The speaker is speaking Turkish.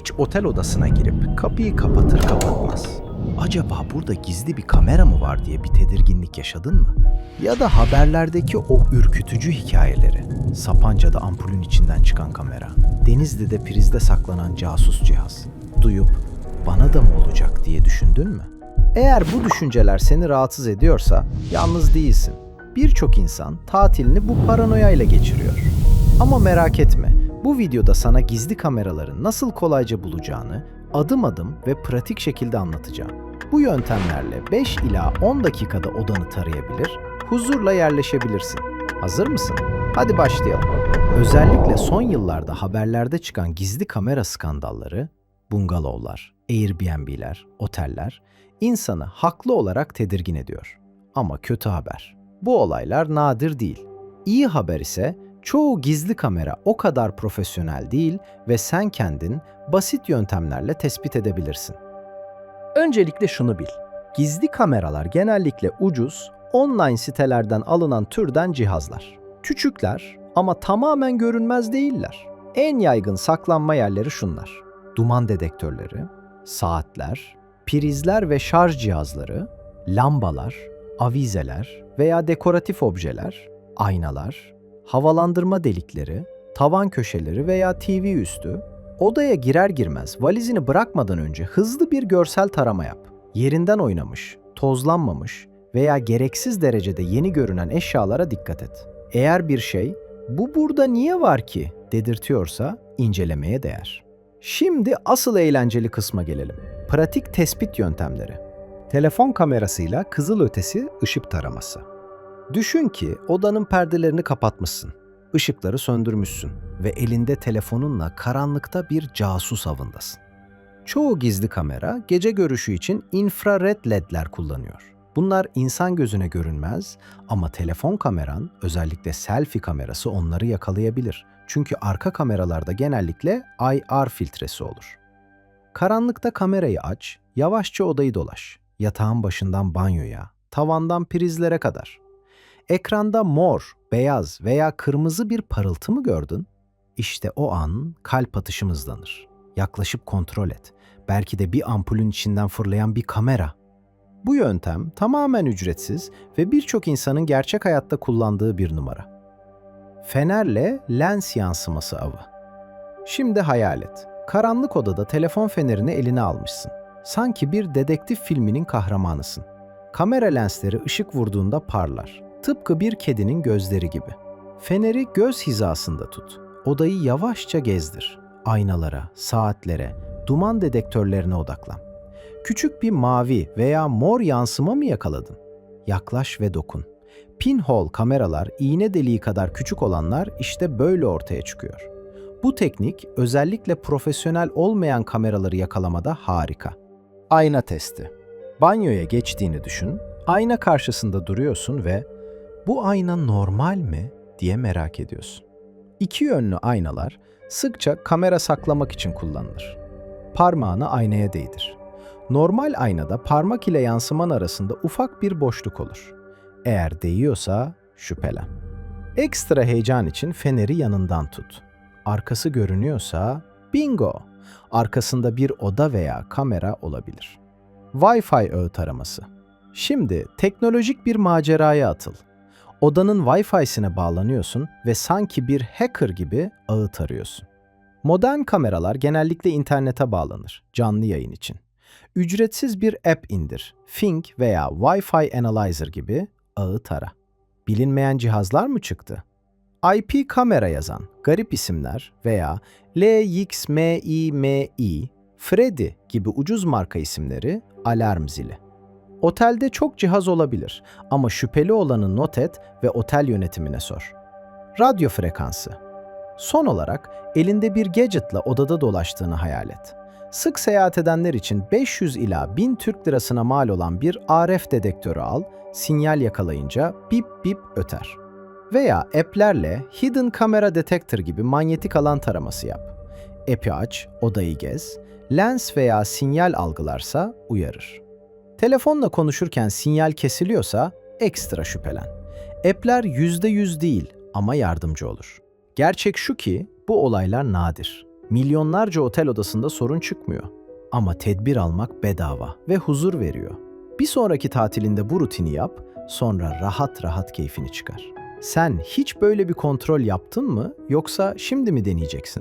Hiç otel odasına girip kapıyı kapatır kapatmaz. Acaba burada gizli bir kamera mı var diye bir tedirginlik yaşadın mı? Ya da haberlerdeki o ürkütücü hikayeleri. Sapanca'da ampulün içinden çıkan kamera. Denizli'de prizde saklanan casus cihaz. Duyup bana da mı olacak diye düşündün mü? Eğer bu düşünceler seni rahatsız ediyorsa yalnız değilsin. Birçok insan tatilini bu paranoya ile geçiriyor. Ama merak etme, bu videoda sana gizli kameraları nasıl kolayca bulacağını adım adım ve pratik şekilde anlatacağım. Bu yöntemlerle 5 ila 10 dakikada odanı tarayabilir, huzurla yerleşebilirsin. Hazır mısın? Hadi başlayalım. Özellikle son yıllarda haberlerde çıkan gizli kamera skandalları, bungalovlar, Airbnb'ler, oteller insanı haklı olarak tedirgin ediyor. Ama kötü haber. Bu olaylar nadir değil. İyi haber ise çoğu gizli kamera o kadar profesyonel değil ve sen kendin basit yöntemlerle tespit edebilirsin. Öncelikle şunu bil. Gizli kameralar genellikle ucuz, online sitelerden alınan türden cihazlar. Küçükler ama tamamen görünmez değiller. En yaygın saklanma yerleri şunlar. Duman dedektörleri, saatler, prizler ve şarj cihazları, lambalar, avizeler veya dekoratif objeler, aynalar, havalandırma delikleri, tavan köşeleri veya TV üstü, odaya girer girmez valizini bırakmadan önce hızlı bir görsel tarama yap. Yerinden oynamış, tozlanmamış veya gereksiz derecede yeni görünen eşyalara dikkat et. Eğer bir şey bu burada niye var ki dedirtiyorsa incelemeye değer. Şimdi asıl eğlenceli kısma gelelim. Pratik tespit yöntemleri. Telefon kamerasıyla kızılötesi ışık taraması. Düşün ki odanın perdelerini kapatmışsın, ışıkları söndürmüşsün ve elinde telefonunla karanlıkta bir casus avındasın. Çoğu gizli kamera gece görüşü için infrared ledler kullanıyor. Bunlar insan gözüne görünmez ama telefon kameran, özellikle selfie kamerası onları yakalayabilir. Çünkü arka kameralarda genellikle IR filtresi olur. Karanlıkta kamerayı aç, yavaşça odayı dolaş. Yatağın başından banyoya, tavandan prizlere kadar. Ekranda mor, beyaz veya kırmızı bir parıltı mı gördün? İşte o an kalp atışım hızlanır. Yaklaşıp kontrol et. Belki de bir ampulün içinden fırlayan bir kamera. Bu yöntem tamamen ücretsiz ve birçok insanın gerçek hayatta kullandığı bir numara. Fenerle lens yansıması avı. Şimdi hayal et. Karanlık odada telefon fenerini eline almışsın. Sanki bir dedektif filminin kahramanısın. Kamera lensleri ışık vurduğunda parlar. Tıpkı bir kedinin gözleri gibi. Feneri göz hizasında tut. Odayı yavaşça gezdir. Aynalara, saatlere, duman dedektörlerine odaklan. Küçük bir mavi veya mor yansıma mı yakaladın? Yaklaş ve dokun. Pinhole kameralar iğne deliği kadar küçük olanlar işte böyle ortaya çıkıyor. Bu teknik özellikle profesyonel olmayan kameraları yakalamada harika. Ayna testi. Banyoya geçtiğini düşün, ayna karşısında duruyorsun ve bu ayna normal mi diye merak ediyorsun. İki yönlü aynalar sıkça kamera saklamak için kullanılır. Parmağını aynaya değdir. Normal aynada parmak ile yansıman arasında ufak bir boşluk olur. Eğer değiyorsa şüphelen. Ekstra heyecan için feneri yanından tut. Arkası görünüyorsa bingo! Arkasında bir oda veya kamera olabilir. Wi-Fi öğü taraması. Şimdi teknolojik bir maceraya atıl. Odanın Wi-Fi'sine bağlanıyorsun ve sanki bir hacker gibi ağı tarıyorsun. Modern kameralar genellikle internete bağlanır, canlı yayın için. Ücretsiz bir app indir. Fing veya Wi-Fi Analyzer gibi ağı tara. Bilinmeyen cihazlar mı çıktı? IP kamera yazan garip isimler veya LXMIMI, Freddy gibi ucuz marka isimleri alarm zili. Otelde çok cihaz olabilir ama şüpheli olanı not et ve otel yönetimine sor. Radyo frekansı. Son olarak elinde bir gadgetla odada dolaştığını hayal et. Sık seyahat edenler için 500 ila 1000 Türk lirasına mal olan bir RF dedektörü al, sinyal yakalayınca bip bip öter. Veya app'lerle Hidden Camera Detector gibi manyetik alan taraması yap. App'i aç, odayı gez, lens veya sinyal algılarsa uyarır. Telefonla konuşurken sinyal kesiliyorsa ekstra şüphelen. App'ler %100 değil ama yardımcı olur. Gerçek şu ki bu olaylar nadir. Milyonlarca otel odasında sorun çıkmıyor. Ama tedbir almak bedava ve huzur veriyor. Bir sonraki tatilinde bu rutini yap, sonra rahat rahat keyfini çıkar. Sen hiç böyle bir kontrol yaptın mı yoksa şimdi mi deneyeceksin?